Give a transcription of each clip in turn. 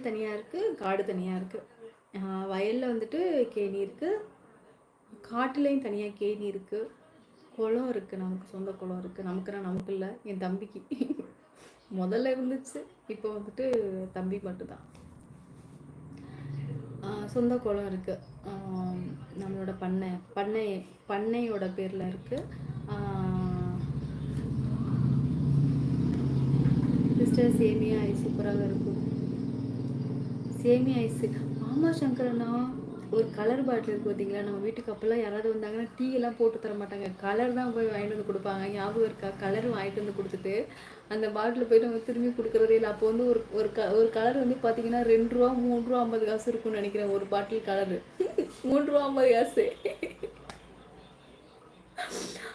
வயல் தனியாக இருக்குது காடு தனியாக இருக்குது வயலில் வந்துட்டு கேணி இருக்குது காட்டுலேயும் தனியாக கேணி இருக்குது குளம் இருக்குது நமக்கு சொந்த குளம் இருக்குது நமக்குன்னா நமக்கு இல்லை என் தம்பிக்கு. முதல்ல இருந்துச்சு இப்போ வந்துட்டு தம்பி மட்டும்தான். சொந்த குளம் இருக்குது நம்மளோட பண்ணை பண்ணை பண்ணையோட பேரில் இருக்குது சிஸ்டர் சேமியா சூப்பராக இருக்கும் சேமியா ஐஸு. ஆமாம் சங்கரண்ணா. ஒரு கலர் பாட்டில் இருக்குது பார்த்தீங்களா நம்ம வீட்டுக்கு அப்போல்லாம் யாராவது வந்தாங்கன்னா டீ எல்லாம் போட்டு தர மாட்டாங்க. கலர் தான் போய் வாங்கிட்டு வந்து கொடுப்பாங்க. ஞாபகம் இருக்கா? கலர் வாங்கிட்டு வந்து கொடுத்துட்டு அந்த பாட்டில் போய் நம்ம திரும்பி கொடுக்குறதே இல்லை. அப்போ வந்து ஒரு ஒரு க ஒரு கலர் வந்து பார்த்தீங்கன்னா ரெண்டு ரூபா மூணு ரூபா ஐம்பது காசு இருக்கும்னு நினைக்கிறேன் ஒரு பாட்டில் கலரு மூணு ரூபா ஐம்பது காசு.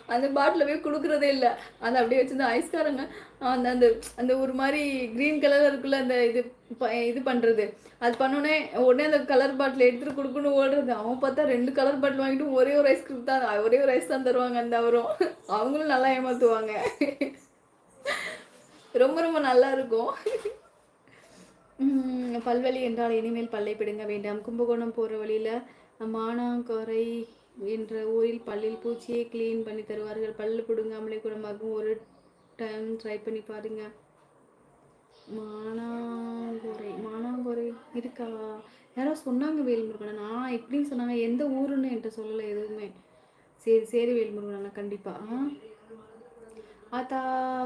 அந்த பாட்டில் போய் கொடுக்குறதே இல்லை. அதை அப்படியே வச்சிருந்த ஐஸ்காரங்க அந்த அந்த அந்த ஒரு மாதிரி க்ரீன் கலரில் இருக்குல்ல அந்த இது ப- இது பண்ணுறது அது பண்ணோடனே உடனே அந்த கலர் பாட்டில் எடுத்துகிட்டு கொடுக்கணும் ஓடுறது. அவன் பார்த்தா ரெண்டு கலர் பாட்டில் வாங்கிட்டு ஒரே ஒரு ஐஸ்கிரீம் தான் ஒரே ஒரு ஐஸ் தான் தருவாங்க அந்த அவரும். அவங்களும் நல்லா ஏமாற்றுவாங்க ரொம்ப ரொம்ப நல்லா இருக்கும். உம், பல்வலி என்றால் இனிமேல் பல்லை பிடுங்க வேண்டாம். கும்பகோணம் போகிற வழியில் மானாங்கரை என்ற ஊரில் பல்லில் பூச்சியை க்ளீன் பண்ணி தருவார்கள். பல்லு பிடுங்காமலே குணமாகும் ஒரு டைம் ட்ரை பண்ணி பாருங்க. மானாங்கோரை மானாங்கோரை இருக்கா? யாரோ சொன்னாங்க வேல்முருகன். நான் இப்படின்னு சொன்னாங்க எந்த ஊருன்னு என்கிட்ட சொல்லலை எதுவுமே. சரி சரி வேல்முருகன் கண்டிப்பாக ஆ? ஆத்தா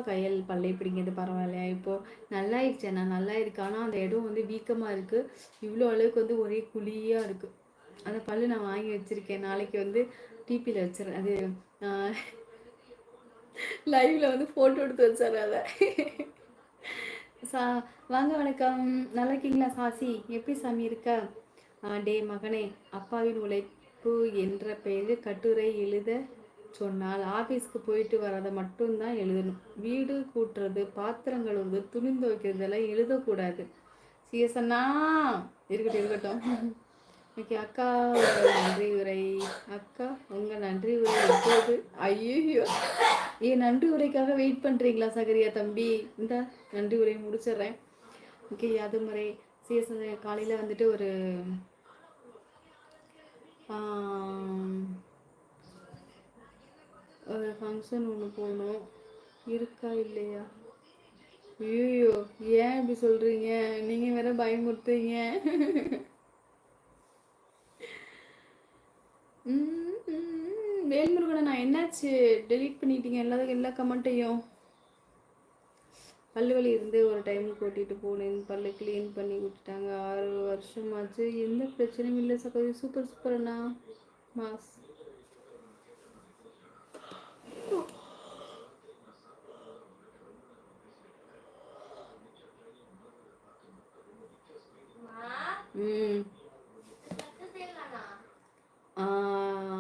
கையல் பல்லை பிடிங்கிறது பரவாயில்லையா இப்போ? நல்லா ஆயிடுச்சு நான் நல்லா இருக்கு. ஆனால் அந்த இடம் வந்து வீக்கமாக இருக்குது இவ்வளோ அளவுக்கு வந்து ஒரே குழியாக இருக்குது அந்த பல்லு நான் வாங்கி வச்சிருக்கேன். நாளைக்கு வந்து டிபியில் வச்சிடறேன். அது லைவில் வந்து ஃபோட்டோ எடுத்து வச்சாரு அதை. சா வாங்க வணக்கம். நல்லா இருக்கீங்களா சாசி? எப்படி சாமி இருக்க? டே மகனே அப்பாவின் உழைப்பு என்ற பெயரில் கட்டுரை எழுத சொன்னால் ஆஃபீஸ்க்கு போயிட்டு வரதை மட்டும்தான் எழுதணும். வீடு கூட்டுறது பாத்திரம் கழுவுறது துணி துவைக்கிறது எழுதக்கூடாது. சிஎஸ்அண்ணா இருக்கட்டும் இருக்கட்டும். ஓகே அக்கா உங்கள் நன்றி உரை. அக்கா உங்கள் நன்றி உரை எப்போது? ஐயோ ஏன் நன்றி உரைக்காக வெயிட் பண்ணுறீங்களா சகரியா தம்பி? இந்த நன்றி உரையை முடிச்சிடுறேன். ஓகே அது முறை. சிஎஸ் காலையில் வந்துட்டு ஒரு ஒரு ஃபங்க்ஷன் ஒன்று போகணும். இருக்கா இல்லையா? ஐயோ ஏன் இப்படி சொல்கிறீங்க நீங்கள் வேற பயமுறுத்துறீங்க ம், ம், வேல்முருகனை நான் என்னாச்சு? டெலீட் பண்ணிட்டீங்க. எல்லா எல்லா கமெண்ட்டையும் பல்லு வலி இருந்து ஒரு டைம் கூட்டிட்டு போனேன். பல்லு க்ளீன் பண்ணி விட்டுட்டாங்க. ஆறு வருஷமாச்சு. எந்த பிரச்சனையும் இல்லை சகோதரி. சூப்பர் சூப்பர் அண்ணா. மாஸ் ம் ஆ,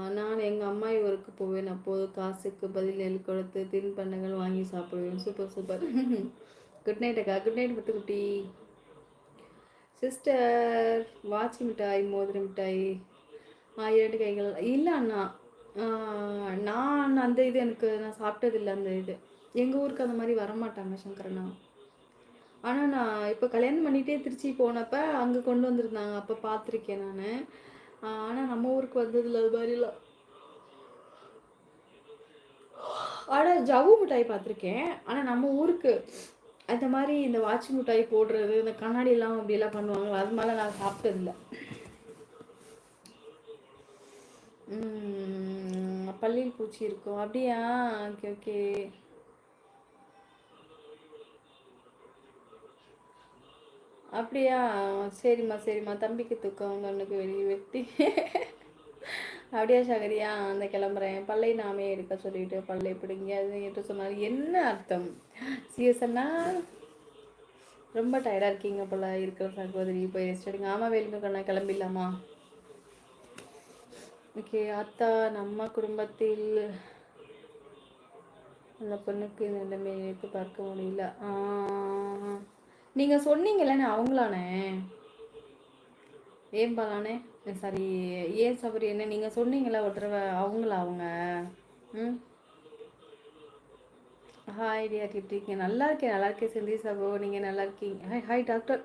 நான் எங்கள் அம்மாயி ஊருக்கு போவேன். அப்போது காசுக்கு பதில் எழு கொடுத்து தின்பண்டங்கள் வாங்கி சாப்பிடுவேன். சூப்பர் சூப்பர் குட் நைட் அக்கா. Good night Muthukutty. சிஸ்டர் வாட்சி மிட்டாய் மோதிர மிட்டாய். ஆ இரண்டு கைகள். இல்லை அண்ணா. நான் அந்த இது எனக்கு நான் சாப்பிட்டதில்லை அந்த இது. எங்கள் ஊருக்கு அந்த மாதிரி வரமாட்டாங்க சங்கரண்ணா. ஆனால் நான் இப்போ கல்யாணம் பண்ணிகிட்டே திருச்சி போனப்போ அங்கே கொண்டு வந்திருந்தாங்க. அப்போ பார்த்துருக்கேன் நான். ஆனால் நம்ம ஊருக்கு வந்ததில்ல அது மாதிரிலாம் ஆனால் ஜவ்வு மிட்டாய் பார்த்துருக்கேன். ஆனால் நம்ம ஊருக்கு அந்த மாதிரி இந்த வாட்சி மிட்டாய் போடுறது இந்த கண்ணாடிலாம் அப்படியெல்லாம் பண்ணுவாங்களா? அது மாதிரிலாம் நான் சாப்பிட்டதில்ல. பள்ளியில் பூச்சி இருக்கும் அப்படியா? Okay okay. அப்படியா? சரிம்மா சரிம்மா. தம்பிக்கு தூக்கம் உங்க அண்ணனுக்கு வெளியே வெட்டி. அப்படியா சகரியா அந்த கிளம்புறேன். பல்லை நாமே எடுக்க சொல்லிட்டு பல்லை பிடிங்க அது என்று சொன்னார் என்ன அர்த்தம்? சிஎஸ்என்னா ரொம்ப டயர்டாக இருக்கீங்க போல இருக்கிற சகோதரி. போய் ரெஸ்ட் எடுங்க. ஆமாம் வேலுமுருகண்ணா கிளம்பிடலாமா? ஓகே அத்தா நம்ம குடும்பத்தில் அந்த பொண்ணுக்கு இந்த நிலைமை நினைத்து பார்க்க முடியல. நீங்கள் சொன்னீங்களே அவங்களானே? ஏன் பாலானே சாரி ஏன் சபரி என்ன நீங்க சொன்னீங்களா ஒரு தடவை அவங்களா அவங்க? ம்? ஹாய் டியர் எப்படி இருக்கீங்க? நல்லா இருக்கேன் நல்லா இருக்கேன் செந்தி சபோ நீங்கள் நல்லா இருக்கீங்க. Hi hi doctor